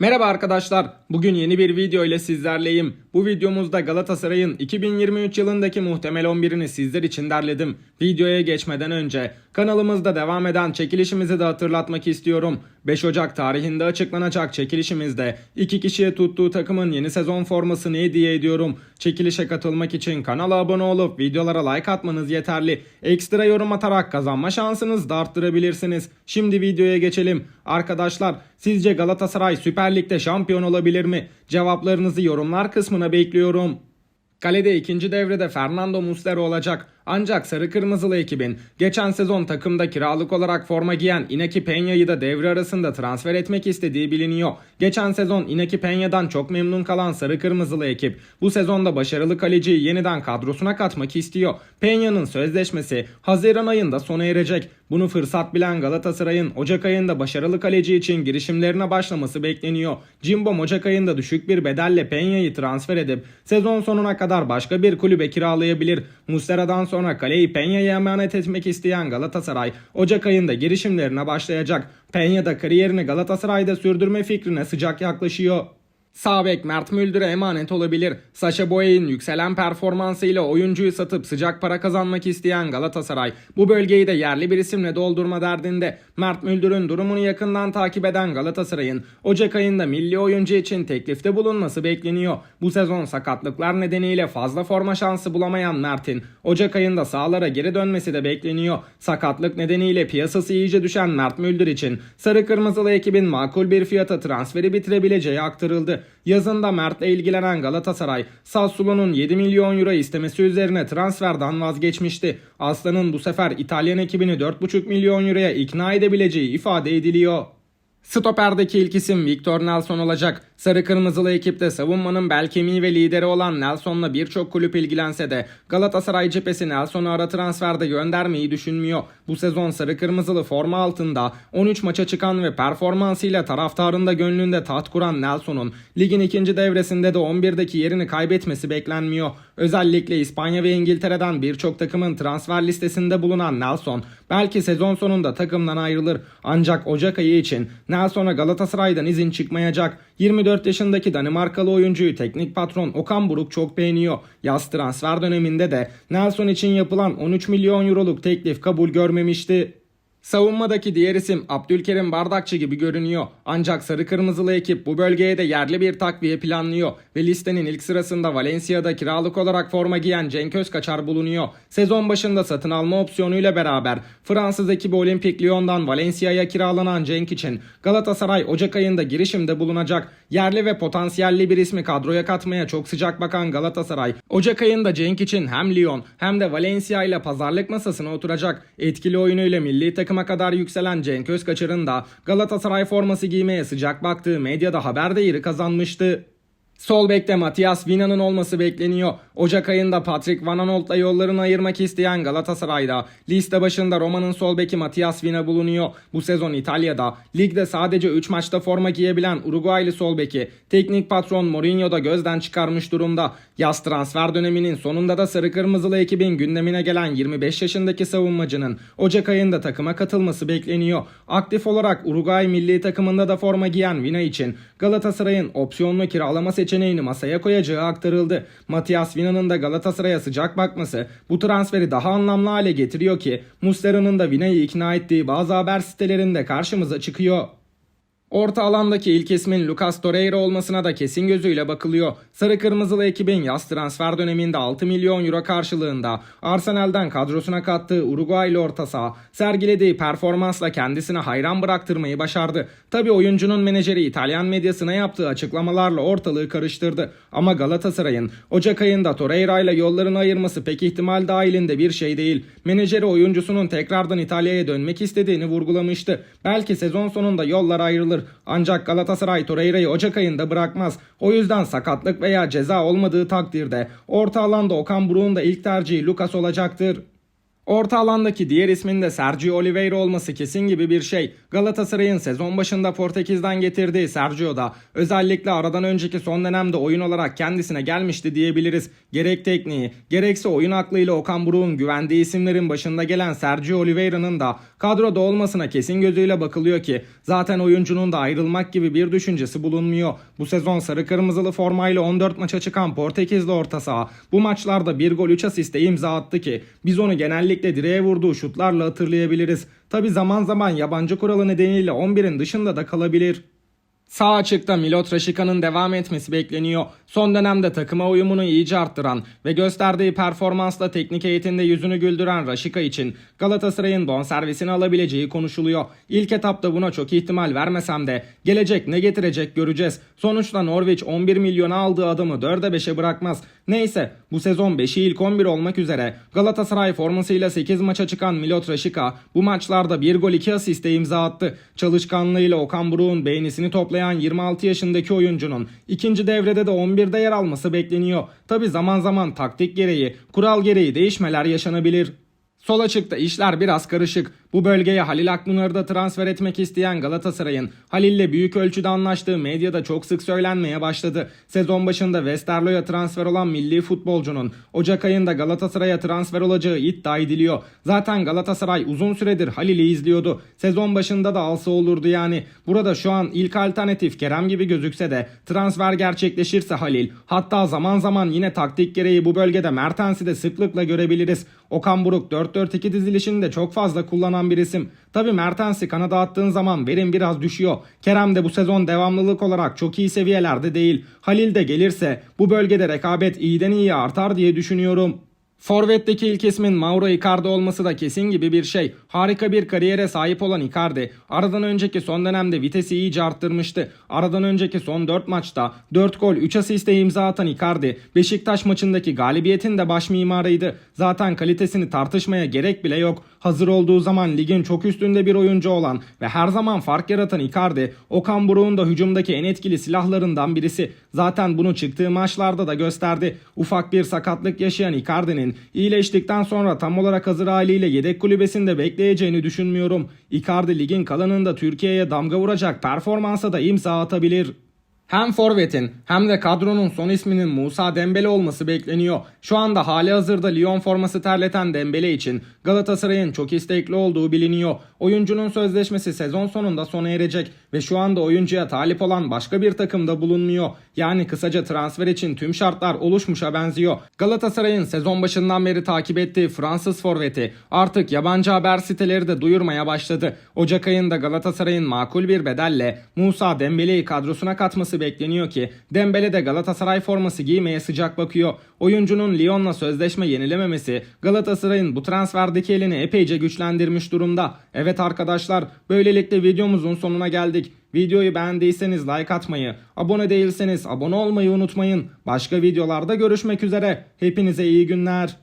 Merhaba arkadaşlar. Bugün yeni bir video ile sizlerleyim. Bu videomuzda Galatasaray'ın 2023 yılındaki muhtemel 11'ini sizler için derledim. Videoya geçmeden önce kanalımızda devam eden çekilişimizi de hatırlatmak istiyorum. 5 Ocak tarihinde açıklanacak çekilişimizde iki kişiye tuttuğu takımın yeni sezon formasını hediye ediyorum. Çekilişe katılmak için kanala abone olup videolara like atmanız yeterli. Ekstra yorum atarak kazanma şansınızı da arttırabilirsiniz. Şimdi videoya geçelim. Arkadaşlar sizce Galatasaray Süper Lig'de şampiyon olabilir mi? Cevaplarınızı yorumlar kısmına bekliyorum. Kalede ikinci devrede Fernando Muslera olacak. Ancak sarı kırmızılı ekibin geçen sezon takımda kiralık olarak forma giyen Inaki Peña'yı da devre arasında transfer etmek istediği biliniyor. Geçen sezon Inaki Peña'dan çok memnun kalan sarı kırmızılı ekip bu sezonda başarılı kaleciyi yeniden kadrosuna katmak istiyor. Peña'nın sözleşmesi Haziran ayında sona erecek. Bunu fırsat bilen Galatasaray'ın Ocak ayında başarılı kaleci için girişimlerine başlaması bekleniyor. Cimbom Ocak ayında düşük bir bedelle Peña'yı transfer edip sezon sonuna kadar başka bir kulübe kiralayabilir. Muslera'dan sonra kaleyi Peña'ya emanet etmek isteyen Galatasaray Ocak ayında girişimlerine başlayacak. Peña da kariyerini Galatasaray'da sürdürme fikrine sıcak yaklaşıyor. Sağ bek Mert Müldür'e emanet olabilir. Saşa Boya'nın yükselen performansıyla oyuncuyu satıp sıcak para kazanmak isteyen Galatasaray bu bölgeyi de yerli bir isimle doldurma derdinde. Mert Müldür'ün durumunu yakından takip eden Galatasaray'ın Ocak ayında milli oyuncu için teklifte bulunması bekleniyor. Bu sezon sakatlıklar nedeniyle fazla forma şansı bulamayan Mert'in Ocak ayında sahalara geri dönmesi de bekleniyor. Sakatlık nedeniyle piyasası iyice düşen Mert Müldür için sarı kırmızılı ekibin makul bir fiyata transferi bitirebileceği aktarıldı. Yazında Mert'le ilgilenen Galatasaray, Sassuolo'nun 7 milyon euro istemesi üzerine transferden vazgeçmişti. Aslan'ın bu sefer İtalyan ekibini 4,5 milyon euroya ikna edebileceği ifade ediliyor. Stoper'deki ilk isim Victor Nelson olacak. Sarı kırmızılı ekipte savunmanın bel kemiği ve lideri olan Nelson'la birçok kulüp ilgilense de Galatasaray cephesi Nelson'u ara transferde göndermeyi düşünmüyor. Bu sezon sarı kırmızılı forma altında 13 maça çıkan ve performansıyla taraftarın da gönlünde taht kuran Nelson'un ligin ikinci devresinde de 11'deki yerini kaybetmesi beklenmiyor. Özellikle İspanya ve İngiltere'den birçok takımın transfer listesinde bulunan Nelson belki sezon sonunda takımdan ayrılır. Ancak Ocak ayı için Nelson'a Galatasaray'dan izin çıkmayacak. 24 yaşındaki Danimarkalı oyuncuyu teknik patron Okan Buruk çok beğeniyor. Yaz transfer döneminde de Nelson için yapılan 13 milyon euroluk teklif kabul görmemişti. Savunmadaki diğer isim Abdülkerim Bardakçı gibi görünüyor. Ancak sarı kırmızılı ekip bu bölgeye de yerli bir takviye planlıyor ve listenin ilk sırasında Valencia'da kiralık olarak forma giyen Cenk Özkaçar bulunuyor. Sezon başında satın alma opsiyonuyla beraber Fransız ekibi Olimpik Lyon'dan Valencia'ya kiralanan Cenk için Galatasaray Ocak ayında girişimde bulunacak. Yerli ve potansiyelli bir ismi kadroya katmaya çok sıcak bakan Galatasaray Ocak ayında Cenk için hem Lyon hem de Valencia ile pazarlık masasına oturacak. Etkili oyunuyla milli takıma kadar yükselen Cenk Özkaçar'ın da Galatasaray forması giymeye sıcak baktığı medyada haber değeri kazanmıştı. Sol bekte Matias Vina'nın olması bekleniyor. Ocak ayında Patrick Van Aanholt'la yollarını ayırmak isteyen Galatasaray'da liste başında Roma'nın sol beki Matias Vina bulunuyor. Bu sezon İtalya'da ligde sadece 3 maçta forma giyebilen Uruguaylı sol beki teknik patron Mourinho da gözden çıkarmış durumda. Yaz transfer döneminin sonunda da sarı kırmızılı ekibin gündemine gelen 25 yaşındaki savunmacının Ocak ayında takıma katılması bekleniyor. Aktif olarak Uruguay milli takımında da forma giyen Vina için Galatasaray'ın opsiyonlu kiralama seçeneğini masaya koyacağı aktarıldı. Matias Vina'nın da Galatasaray'a sıcak bakması bu transferi daha anlamlı hale getiriyor ki Muslera'nın da Vina'yı ikna ettiği bazı haber sitelerinde karşımıza çıkıyor. Orta alandaki ilk ismin Lucas Torreira olmasına da kesin gözüyle bakılıyor. Sarı Kırmızılı ekibin yaz transfer döneminde 6 milyon euro karşılığında Arsenal'den kadrosuna kattığı Uruguaylı orta saha sergilediği performansla kendisine hayran bıraktırmayı başardı. Tabi oyuncunun menajeri İtalyan medyasına yaptığı açıklamalarla ortalığı karıştırdı. Ama Galatasaray'ın Ocak ayında Torreira ile yollarını ayırması pek ihtimal dahilinde bir şey değil. Menajeri oyuncusunun tekrardan İtalya'ya dönmek istediğini vurgulamıştı. Belki sezon sonunda yollar ayrılır. Ancak Galatasaray Torreira'yı Ocak ayında bırakmaz. O yüzden sakatlık veya ceza olmadığı takdirde orta alanda Okan Buruk'un da ilk tercihi Lucas olacaktır. Orta alandaki diğer ismin de Sergio Oliveira olması kesin gibi bir şey. Galatasaray'ın sezon başında Portekiz'den getirdiği Sergio da özellikle aradan önceki son dönemde oyun olarak kendisine gelmişti diyebiliriz. Gerek tekniği, gerekse oyun aklıyla Okan Buruk'un güvendiği isimlerin başında gelen Sergio Oliveira'nın da kadroda olmasına kesin gözüyle bakılıyor ki zaten oyuncunun da ayrılmak gibi bir düşüncesi bulunmuyor. Bu sezon sarı kırmızılı formayla 14 maça çıkan Portekizli orta saha bu maçlarda 1 gol 3 asiste imza attı ki biz onu genellikle direğe vurduğu şutlarla hatırlayabiliriz. Tabi zaman zaman yabancı kuralı nedeniyle 11'in dışında da kalabilir. Sağ açıkta Milot Raşika'nın devam etmesi bekleniyor. Son dönemde takıma uyumunu iyice arttıran ve gösterdiği performansla teknik heyetinde yüzünü güldüren Raşika için Galatasaray'ın bonservisini alabileceği konuşuluyor. İlk etapta buna çok ihtimal vermesem de gelecek ne getirecek göreceğiz. Sonuçta Norwich 11 milyona aldığı adamı 4'e 5'e bırakmaz. Neyse bu sezon 5'i ilk 11 olmak üzere Galatasaray formasıyla 8 maça çıkan Milot Raşika bu maçlarda 1 gol 2 asiste imza attı. Çalışkanlığıyla Okan Buruk'un beğenisini toplayan 26 yaşındaki oyuncunun ikinci devrede de 11'de yer alması bekleniyor. Tabi zaman zaman taktik gereği, kural gereği değişmeler yaşanabilir. Sol açıkta işler biraz karışık. Bu bölgeye Halil Akpınar'ı da transfer etmek isteyen Galatasaray'ın Halil'le büyük ölçüde anlaştığı medyada çok sık söylenmeye başladı. Sezon başında Westerlo'ya transfer olan milli futbolcunun Ocak ayında Galatasaray'a transfer olacağı iddia ediliyor. Zaten Galatasaray uzun süredir Halil'i izliyordu. Sezon başında da alsa olurdu yani. Burada şu an ilk alternatif Kerem gibi gözükse de transfer gerçekleşirse Halil hatta zaman zaman yine taktik gereği bu bölgede Mertens'i de sıklıkla görebiliriz. Okan Buruk 4-4-2 dizilişini de çok fazla kullanan bir isim. Tabi Mertens'i kanada attığın zaman verim biraz düşüyor. Kerem de bu sezon devamlılık olarak çok iyi seviyelerde değil. Halil de gelirse bu bölgede rekabet iyiden iyiye artar diye düşünüyorum. Forvet'teki ilk ismin Mauro Icardi olması da kesin gibi bir şey. Harika bir kariyere sahip olan Icardi, aradan önceki son dönemde vitesi iyice arttırmıştı. Aradan önceki son 4 maçta 4 gol 3 asiste imza atan Icardi, Beşiktaş maçındaki galibiyetin de baş mimarıydı. Zaten kalitesini tartışmaya gerek bile yok. Hazır olduğu zaman ligin çok üstünde bir oyuncu olan ve her zaman fark yaratan Icardi, Okan Buruk'un da hücumdaki en etkili silahlarından birisi. Zaten bunu çıktığı maçlarda da gösterdi. Ufak bir sakatlık yaşayan Icardi'nin iyileştikten sonra tam olarak hazır haliyle yedek kulübesinde bekleyeceğini düşünmüyorum. Icardi ligin kalanında Türkiye'ye damga vuracak performansa da imza atabilir. Hem forvetin hem de kadronun son isminin Musa Dembele olması bekleniyor. Şu anda hali hazırda Lyon forması terleten Dembele için Galatasaray'ın çok istekli olduğu biliniyor. Oyuncunun sözleşmesi sezon sonunda sona erecek ve şu anda oyuncuya talip olan başka bir takımda bulunmuyor. Yani kısaca transfer için tüm şartlar oluşmuşa benziyor. Galatasaray'ın sezon başından beri takip ettiği Fransız forveti artık yabancı haber siteleri de duyurmaya başladı. Ocak ayında Galatasaray'ın makul bir bedelle Musa Dembele'yi kadrosuna katması bekleniyor ki Dembele de Galatasaray forması giymeye sıcak bakıyor. Oyuncunun Lyon'la sözleşme yenilememesi Galatasaray'ın bu transferdeki elini epeyce güçlendirmiş durumda. Evet arkadaşlar böylelikle videomuzun sonuna geldik. Videoyu beğendiyseniz like atmayı, abone değilseniz abone olmayı unutmayın. Başka videolarda görüşmek üzere. Hepinize iyi günler.